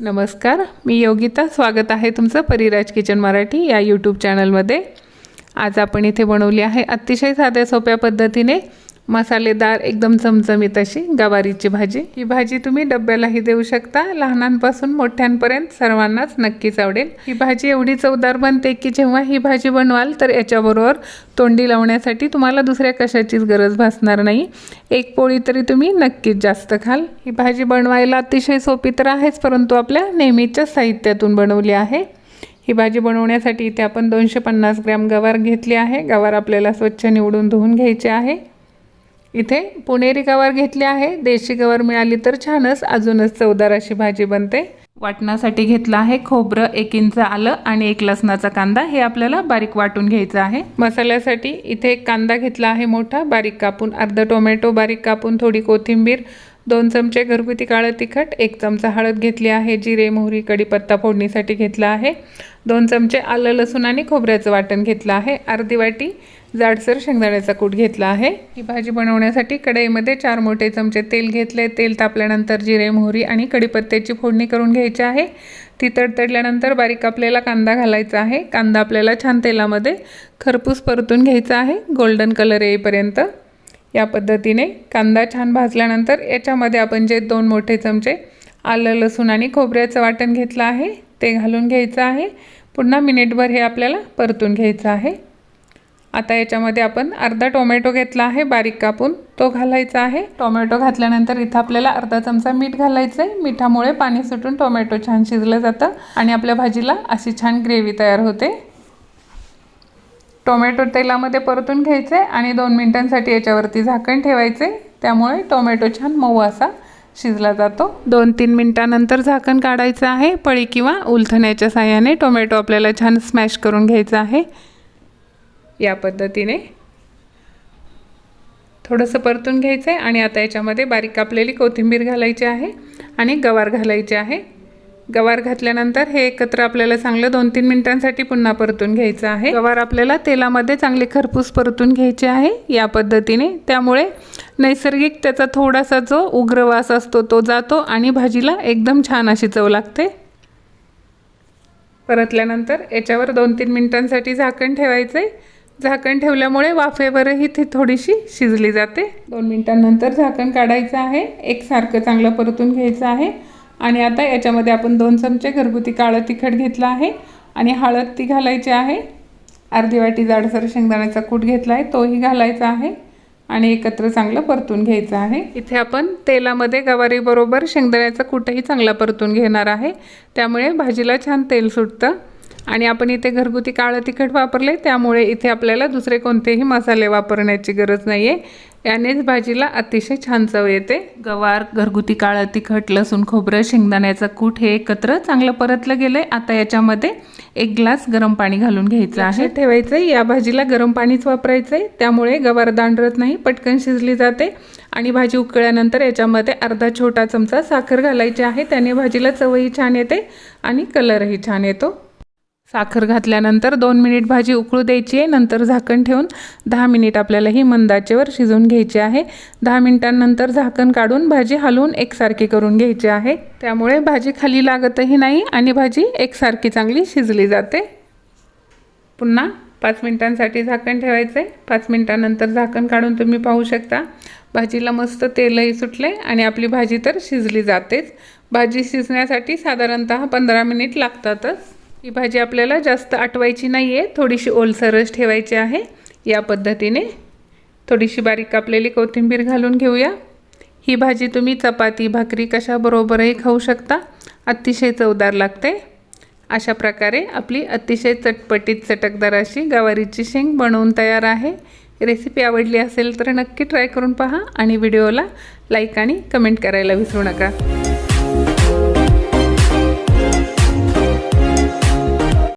नमस्कार मी योगिता. स्वागत आहे तुमचं परिराज किचन मराठी या यूट्यूब चॅनलमध्ये आज आपण इथे बनवली आहे अतिशय साध्या सोप्या पद्धतीने मसालेदार एकदम चमचमीत अशी गवारीची भाजी. ही भाजी तुम्ही डब्यालाही देऊ शकता. लहानांपासून मोठ्यांपर्यंत सर्वांनाच नक्कीच आवडेल. ही भाजी एवढी चवदार बनते की जेव्हा ही भाजी बनवाल तर याच्याबरोबर तोंडी लावण्यासाठी तुम्हाला दुसऱ्या कशाचीच गरज भासणार नाही. एक पोळी तरी तुम्ही नक्कीच जास्त खाल. ही भाजी बनवायला अतिशय सोपी तर आहेच परंतु आपल्या नेहमीच्या साहित्यातून बनवली आहे. ही भाजी बनवण्यासाठी इथे आपण दोनशे पन्नास ग्रॅम गवार घेतली आहे. गवार आपल्याला स्वच्छ निवडून धुवून घ्यायचे आहे. इथे पुणेरी गवार घेतली आहे. देशी गवार मिळाली तर छानच. अजूनच चवदार अशी भाजी बनते. वाटणासाठी घेतलं आहे खोबरं एक इंच आलं आणि एक लसणाचा कांदा. हे आपल्याला बारीक वाटून घ्यायचं आहे. मसाल्यासाठी इथे एक कांदा घेतला आहे मोठा. बारीक कापून अर्धा टोमॅटो बारीक कापून थोडी कोथिंबीर दोन चमचे घरगुती काळं तिखट एक चमचा हळद घेतली आहे जिरे मोहरी कढीपत्ता फोडणीसाठी घेतला आहे. दोन चमचे आलं लसूण आणि खोबऱ्याचं वाटण घेतलं आहे. अर्धी वाटी जाडसर शेंगदाण्याचा कूट घेतला आहे. ही भाजी बनवण्यासाठी कढईमध्ये चार मोठे चमचे तेल घेतले. तेल तापल्यानंतर जिरे मोहरी आणि कढीपत्त्याची फोडणी करून घ्यायची आहे. ती तडतडल्यानंतर बारीक आपल्याला कांदा घालायचा आहे. कांदा आपल्याला छान तेलामध्ये खरपूस परतून घ्यायचा आहे. गोल्डन कलर येईपर्यंत. या पद्धतीने कांदा छान भाजल्यानंतर याच्यामध्ये आपण जे दोन मोठे चमचे आलं लसूण आणि खोबऱ्याचं वाटण घेतलं आहे ते घालून घ्यायचं आहे. पुन्हा मिनिटभर हे आपल्याला परतून घ्यायचं आहे. आता याच्यामध्ये आपण अर्धा टोमॅटो घेतला आहे बारीक कापून. तो घालायचा आहे. टोमॅटो घातल्यानंतर इथं आपल्याला अर्धा चमचा मीठ घालायचं आहे मिठामुळे पाणी सुटून टोमॅटो छान शिजलं जातं आणि आपल्या भाजीला अशी छान ग्रेव्ही तयार होते. टोमॅटो तेलामध्ये परतून घ्यायचे आणि दोन मिनिटांसाठी याच्यावरती झाकण ठेवायचे त्यामुळे टोमॅटो छान मऊ असा शिजला जातो. दोन तीन मिनटानंतर झाकण काढायचं आहे. पळी किंवा उलथण्याच्या साह्याने टोमॅटो आपल्याला छान स्मॅश करून घ्यायचं आहे. या पद्धतीने. थोडंसं परतून घ्यायचं आहे आणि आता याच्यामध्ये बारीक कापलेली कोथिंबीर घालायची आहे आणि गवार घालायचे आहे. गवार घातल्यानंतर हे एकत्र आपल्याला चांगलं दोन तीन मिनिटांसाठी पुन्हा परतून घ्यायचं आहे. गवार आपल्याला तेलामध्ये चांगले खरपूस परतून घ्यायचे आहे या पद्धतीने. त्यामुळे नैसर्गिक त्याचा थोडासा जो उग्र वास असतो तो जातो आणि भाजीला एकदम छान अशी चव लागते. परतल्यानंतर याच्यावर दोन तीन मिनिटांसाठी झाकण ठेवायचं आहे झाकण ठेवल्यामुळे वाफेवरही ती थोडीशी शिजली जाते. दोन मिनिटांनंतर झाकण काढायचं आहे. एकसारखं चांगलं परतून घ्यायचं आहे. आणि आता याच्यामध्ये आपण दोन चमचे घरगुती काळं तिखट घेतलं आहे. आणि हळद ती घालायची आहे. अर्धी वाटी जाडसर शेंगदाण्याचा कूट घेतला आहे. तोही घालायचा आहे. आणि एकत्र चांगलं परतून घ्यायचं आहे. इथे आपण तेलामध्ये गवारीबरोबर शेंगदाण्याचा कूटही चांगला परतून घेणार आहे. त्यामुळे भाजीला छान तेल सुटतं. आणि आपण इथे घरगुती काळं तिखट वापरले त्यामुळे इथे आपल्याला दुसरे कोणतेही मसाले वापरण्याची गरज नाही आहे यानेच भाजीला अतिशय छान चव येते. गवार घरगुती काळं तिखट लसूण खोबरं शेंगदाण्याचं कूट हे एकत्र चांगलं परतलं गेलंय. आता याच्यामध्ये एक ग्लास गरम पाणी घालून घ्यायचं आहे. ठेवायचं या भाजीला गरम पाणीच वापरायचं आहे त्यामुळे गवार दांडरत नाही पटकन शिजली जाते. आणि भाजी उकळल्यानंतर याच्यामध्ये अर्धा छोटा चमचा साखर घालायची आहे त्याने भाजीला चवही छान येते आणि कलरही छान येतो. साखर घातल्यानंतर दोन मिनिट भाजी उकळू द्यायची आहे. नंतर झाकण ठेवून दहा मिनिट आपल्याला ही मंदाचेवर शिजवून घ्यायची आहे. दहा मिनिटांनंतर झाकण काढून भाजी हलवून एकसारखी करून घ्यायची आहे. त्यामुळे भाजी खाली लागतही नाही आणि भाजी एकसारखी चांगली शिजली जाते. पुन्हा पाच मिनिटांसाठी झाकण ठेवायचं आहे पाच मिनिटांनंतर झाकण काढून तुम्ही पाहू शकता. भाजीला मस्त तेलही सुटले आणि आपली भाजी तर शिजली जातेच. भाजी शिजण्यासाठी साधारणतः पंधरा मिनिट लागतातच. ही भाजी आपल्याला जास्त आटवायची नाही आहे थोडीशी ओलसरच ठेवायची आहे. या पद्धतीने थोडीशी बारीक कापलेली कोथिंबीर घालून घेऊया. ही भाजी तुम्ही चपाती भाकरी कशाबरोबरही खाऊ शकता. अतिशय चवदार लागते. अशा प्रकारे आपली अतिशय चटपटीत चटकदार अशी गवारीची शेंग बनवून तयार आहे. रेसिपी आवडली असेल तर नक्की ट्राय करून पहा आणि व्हिडिओला लाईक आणि कमेंट करायला विसरू नका.